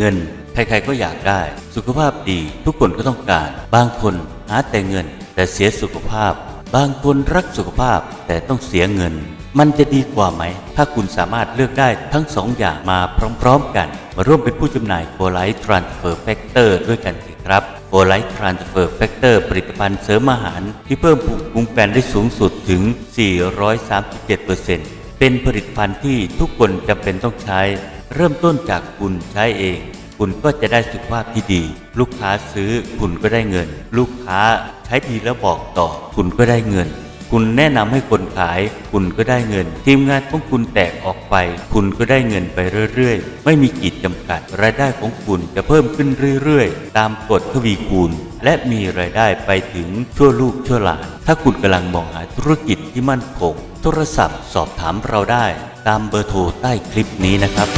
เงิน ใครๆก็อยากได้ สุขภาพดีทุกคนก็ต้องการ บางคนหาแต่เงิน แต่เสียสุขภาพ บางคนรักสุขภาพแต่ต้องเสียเงิน มันจะดีกว่าไหม ถ้าคุณสามารถเลือกได้ทั้งสองอย่างมาพร้อมๆกัน มาร่วมเป็นผู้จำหน่าย For Life Transfer Factor ด้วยกันสิครับ For Life Transfer Factor ผลิตภัณฑ์เสริมอาหาร ที่เพิ่มภูมิคุ้มกันได้สูงสุดถึง 437%เป็นผลิตภัณฑ์ที่ทุกคนจำเป็นต้องใช้ เริ่มต้นจากคุณใช้เอง คุณก็จะได้สุขภาพที่ดี ลูกค้าซื้อคุณก็ได้เงิน ลูกค้าใช้ดีแล้วบอกต่อ คุณก็ได้เงิน คุณแนะนำให้คนขาย คุณก็ได้เงิน ทีมงานของคุณแตกออกไป คุณก็ได้เงินไปเรื่อยๆ ไม่มีขีดจำกัด รายได้ของคุณจะเพิ่มขึ้นเรื่อยๆ ตามกฎทวีคูณ และมีรายได้ไปถึงชั่วลูกชั่วหลาน ถ้าคุณกำลังมองหาธุรกิจที่มั่นคงโทรศัพท์สอบถามเราได้ ตามเบอร์โทรใต้คลิปนี้นะครับ